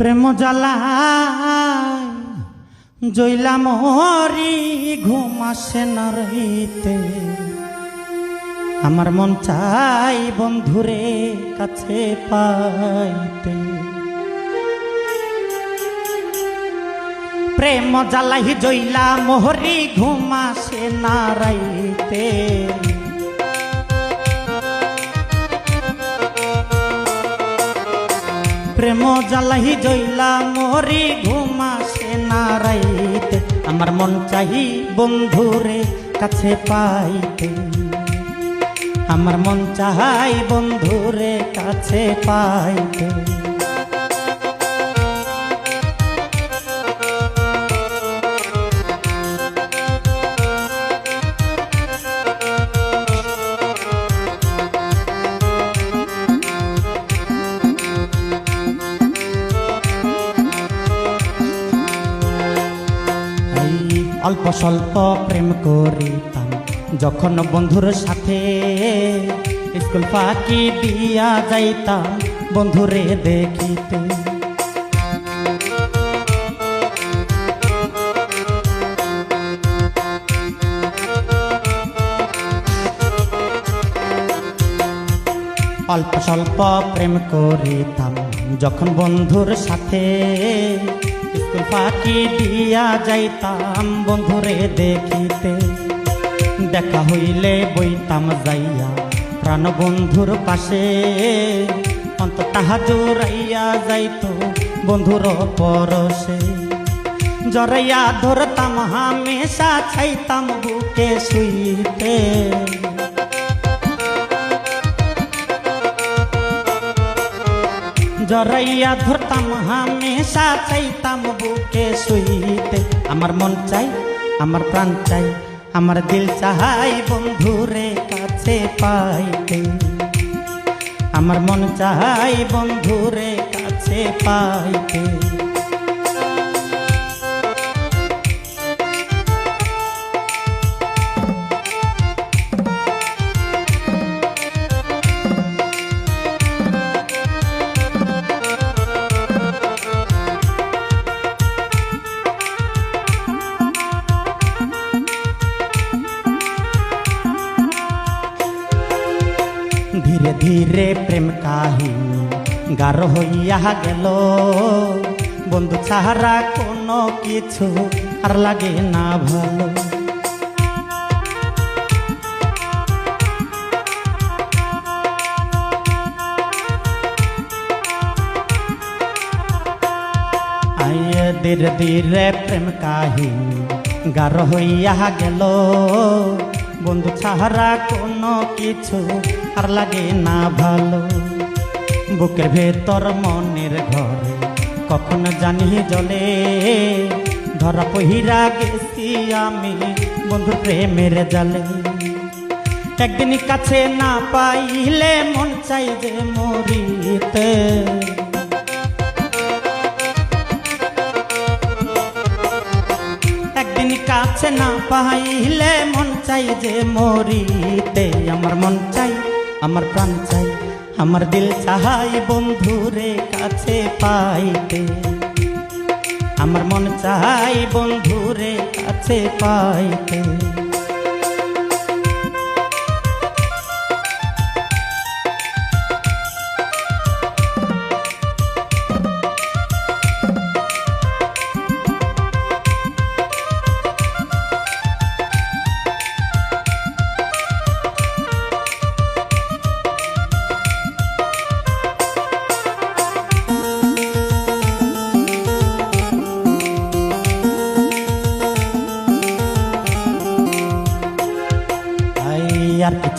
প্রেম জ্বালা জইলা মরি, ঘুম আসে না রইতে আমার মন চাই বন্ধুরে কাছে পাইতে। প্রেম জ্বালাই জইলা মোহরি ঘুম আসে না রাইতে প্রেম জ্বালাই জইলা মরি ঘুমাসে না রাইতে। আমার মন চাহি বন্ধুরে কাছে পাইতে। আমার মন চাহাই বন্ধুরে কাছে পাইতে। অল্প স্বল্প প্রেম করিতাম। যখন বন্ধুর সাথে স্কুল ফাঁকি দিয়া যাইতাম, বন্ধুরে দেখিতে। অল্প স্বল্প প্রেম করিতাম। যখন বন্ধুর সাথে ফাঁকি দিয়া যাইতাম বন্ধুরে দেখিতে। দেখা হইলে বইতাম যাইয়া প্রাণ বন্ধুর পাশে। অন্ত তাহা জোরাইয়া যাইত বন্ধুর পরশে। জরাইয়া ধরতাম, হামেশা ছাইতাম বুকে শুইতে। জরাইয়া ধরতাম, হামেশা চাইতাম বুকে শুইতে। আমার মন চাই, আমার প্রাণ চাই, আমার দিল চাহাই বন্ধুরে কাছে পাইতে। আমার মন চাহাই বন্ধুরে কাছে পাইতে। ধীরে প্রেম কাহিনী, গাঢ় হইয়া গেল। বন্ধু ছাড়া কোনো কিছু আর লাগে না ভালো। ধীরে ধীরে প্রেম কাহিনী, গাঢ় হইয়া গেল। বন্ধু, ছাড়া কোনো কিছু আর লাগে না ভালো। বুকের ভেতর মনের ঘরে কখন জানি জলে। ধরা পহিরা গেছি আমি বন্ধু প্রেমের জালে। একদিন কাছে না পাইলে মন চাই যে মরিতে। কাছে না পাইলে মন চাই যে মরিতে। আমার মন চাই, আমার প্রাণ চাই, আমার দিল চাহাই বন্ধুরে কাছে পাইতে। আমার মন চাই বন্ধুরে কাছে পাইতে।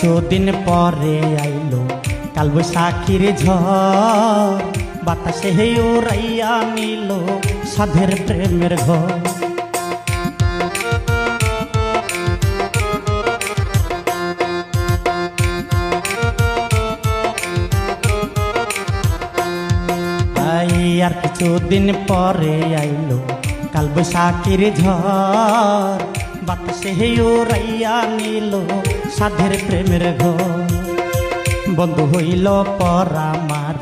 কিছুদিন পরে আইলো, কাল বৈশাখীর ঝড়, বাতাসে হে উড়াইয়া নিল সাধের প্রেমের ঘর। আর কিছুদিন পরে আইলো, কাল বৈশাখীর ঝড় বাতাসে উড়াইয়া নিল সাধের প্রেমের ঘর বন্ধু হইল পরামার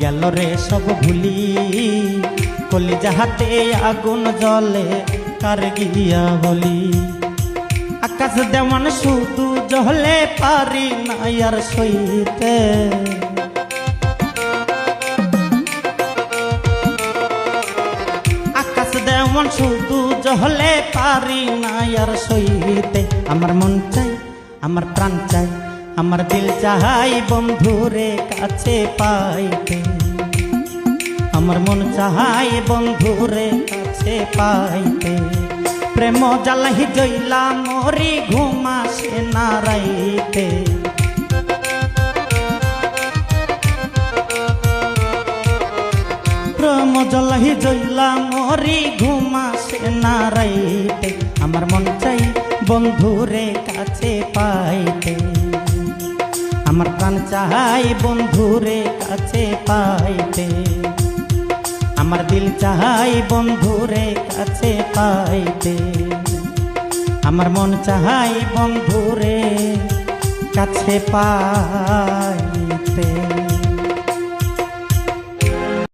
গেল রে সব ভুলি কলি যাহাতে আগুন জলে কার গিয়া বলি আকাশ দেওয়ান শুধু জলে পারি না আর সইতে দেওয়ান শুধু জলে পারি না আর সইতে। আমার মন চাই, আমার প্রাণ চাই, আমার দিল চাহাই বন্ধুরে কাছে পাইতে। আমার মন চাহাই বন্ধুরে কাছে পাইতে। প্রেম জ্বালাহি জইলা মরি ঘুমাসে না রাইতে। প্রেম জ্বালাহি জইলা মরি ঘুমাসে না রাইতে আমার মন চাই বন্ধুরে কাছে পাইতে। আমার প্রাণ চাহাই বন্ধুরে কাছে পাইতে। আমার দিল চাহাই বন্ধুরে কাছে পাইতে। আমার মন চাহাই বন্ধুরে কাছে পাই